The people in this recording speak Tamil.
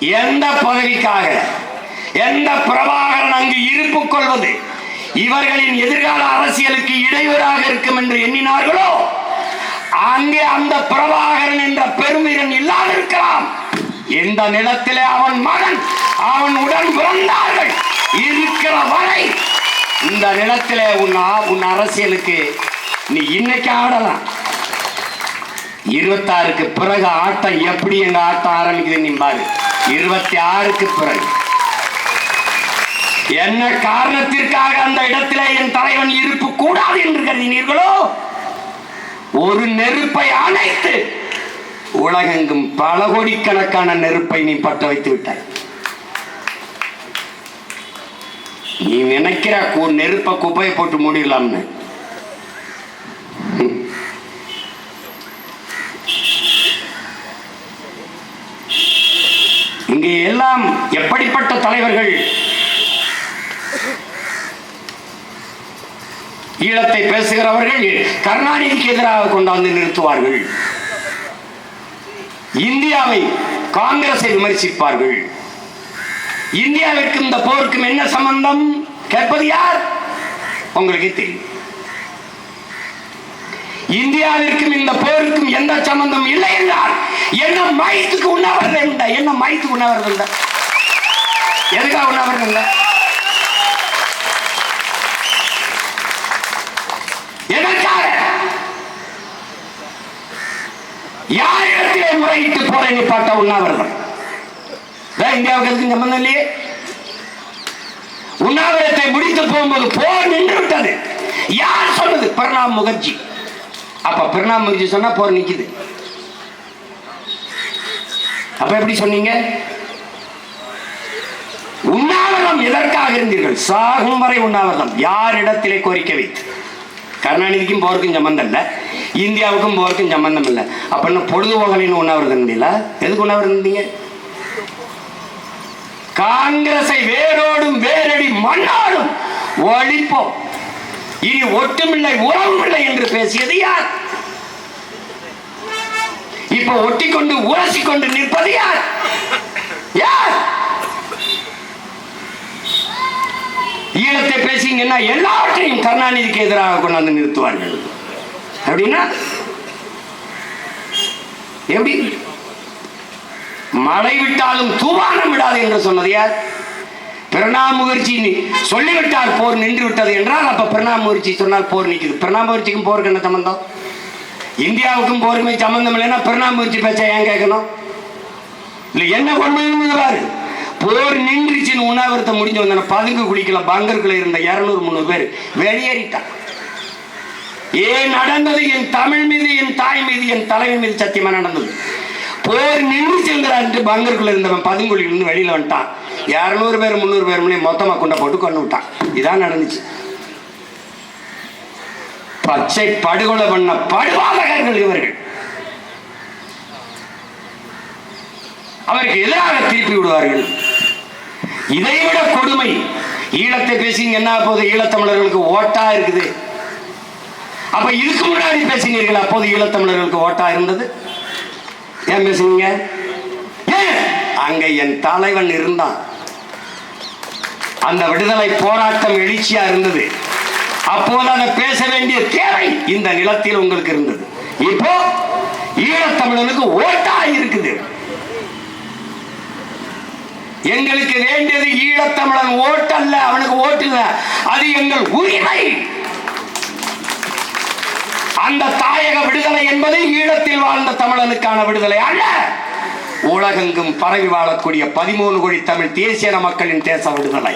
எந்த பதவிக்காக எந்த பிரபாகரன் அங்கு இருப்பு கொள்வது இவர்களின் எதிர்கால அரசியலுக்கு இடையூறாக இருக்கும் என்று எண்ணினார்களோ அங்கே அந்த பிரபாகரன் என்ற பெருமிரன் இல்லாதிருக்கலாம் இந்த நிலத்திலே அவன் மகன் அவன் உடன் பிறந்தார்கள். இருக்கிற வரை இந்த நிலத்திலே உன் உன் அரசியலுக்கு நீ இன்னைக்கு ஆடலாம். இருபத்தாறுக்கு பிறகு ஆட்டம் எப்படி எங்க ஆட்டம் ஆரம்பிக்குது நீ பாரு. இருபத்தி ஆறுக்கு பிறகு. என்ன காரணத்திற்காக அந்த இடத்திலே என் தலைவன் இருப்பு கூடாது என்று கருதினீர்களோ? ஒரு நெருப்பை அணைத்து உலகெங்கும் பல கோடிக்கணக்கான நெருப்பை நீ பற்ற வைத்து விட்டாய். நீ நினைக்கிற நெருப்பை குப்பையை போட்டு மூடிடலாம்னு. இங்கே எல்லாம் எப்படிப்பட்ட தலைவர்கள்? ஈழத்தை பேசுகிறவர்கள் கருணாநிதிக்கு எதிராக கொண்டாந்து நிறுத்துவார்கள். இந்தியாவை காங்கிரஸை விமர்சிப்பார்கள். இந்தியாவிற்கும் இந்த போருக்கும் என்ன சம்பந்தம்? கேட்பது யார்? உங்களுக்கு தெரியும். இந்தியாவிற்கும் இந்த போருக்கும் எந்த சம்பந்தம் இல்லை என்றால் என்ன மயத்துக்கு உண்ணாவிரதம் இல்லை என்ன மயத்துக்கு உண்ணாவிரதம் இல்லை எதுக்காக உண்ணாவிரதம் இல்லை எதற்காக? யாரிடத்திலே முறையிட்டு போரை நிப்பாட்ட உண்ணாவிரதம்? இந்தியாவுக்கு எதுக்கும் சம்பந்தம் இல்லையே? உண்ணாவிரத்தை முடித்து போகும்போது போர் நின்று விட்டது. யார் சொன்னது? பிரணாப் முகர்ஜி. அப்ப பிரணாம் முகர்ஜி சொன்னா போர் நிக்குது. அப்ப எப்படி சொன்னீங்க? உண்ணாவிரதம் எதற்காக இருந்தீர்கள்? சாகும் வரை உண்ணாவிரதம். யாரிடத்திலே கோரிக்கை வைத்து? கருணாநிதிக்கும் போருக்கும் சம்பந்தம் இல்லை. இந்தியாவுக்கும் போருக்கும் சம்பந்தம் இல்லை. அப்ப என்ன பொழுதுபோகலின்னு உண்ணாவிரதம் இருந்தீங்களா? எதுக்கு உண்ணாவிரதம் இருந்தீங்க? காங்கிரஸை வேரோடும் வேரடி மண்ணாடும் ஒழிப்போம். இனி ஒட்டுமில்லை உறவுமில்லை என்று பேசியது யார்? இப்ப ஒட்டிக்கொண்டு உரசிக்கொண்டு நிற்பது யார்? யார்? ஈழத்தை பேசிங்கன்னா எல்லாவற்றையும் கருணாநிதிக்கு எதிராக கொண்டாந்து நிறுத்துவார்கள். அப்படின்னா எப்படி? மழை விட்டாலும் தூவானம் விடாது என்று சொன்னது யார்? பிரணாப் முகர்ஜி நி- போர் நின்று விட்டது என்றால் அப்ப பிரணாப் முகர்ஜி சொன்னால் போர் நிற்குது. பிரணாப் முகர்ஜிக்கும் போருக்கு என்ன சம்பந்தம்? இந்தியாவுக்கும் போருக்குமே சம்பந்தம் இல்லைன்னா பிரணாப் முகர்ஜி பேச்ச ஏன் கேட்கணும்? இல்லை என்ன கொடுமைன்னு பாரு. போர் நின்றுச்சுன்னு உண்ணாவிரத்தை முடிஞ்சு வந்த பதுங்கு குளிக்கல பங்கருக்குள்ள இருந்த இருநூறு முந்நூறு பேர் வெளியேறிட்டான் ஏன் நடந்தது? என் தமிழ் மீது என் தாய் மீது என் தலைவன் மீது சத்தியமா நடந்தது? போர் நின்று பங்கருக்குள்ள இருந்தவன் பதுங்குழியில இருந்து வெளியில வந்துட்டான். இரநூறு பேர் முந்நூறு பேர் முன்னே மொத்தமாக கொண்ட போட்டு கொண்டு விட்டான். இதான் நடந்துச்சு. பச்சை படுகொலை பண்ண படுவாதகர்கள் இவர்கள். அவருக்கு எதிராக திருப்பி விடுவார்கள். இதைவிட கொடுமை. ஈழத்தை பேசிங்க என்ன போது ஈழத்தமிழர்களுக்கு ஓட்டா இருக்குது. அப்ப இதுக்கு முன்னாடி பேசினீர்கள் அப்போது ஈழத்தமிழர்களுக்கு ஓட்டா இருந்தது? ஏன் பேசுனீங்க? அங்க என் தலைவன் இருந்தான். அந்த விடுதலை போராட்டம் எழுச்சியா இருந்தது. அப்போது அதை பேச வேண்டிய தேவை இந்த நிலத்தில் உங்களுக்கு இருந்தது. இப்போ ஈழத்தமிழனுக்கு ஓட்டா இருக்குது. எங்களுக்கு வேண்டியது ஈழத்தமிழன் ஓட்டல்ல அவனுக்கு ஓட்டு அது எங்கள் உரிமை. அந்த தாயக விடுதலை என்பது ஈழத்தில் வாழ்ந்த தமிழனுக்கான விடுதலை அல்ல. உலகெங்கும் பரவி வாழக்கூடிய பதிமூணு கோடி தமிழ் தேசிய மக்களின் தேச விடுதலை.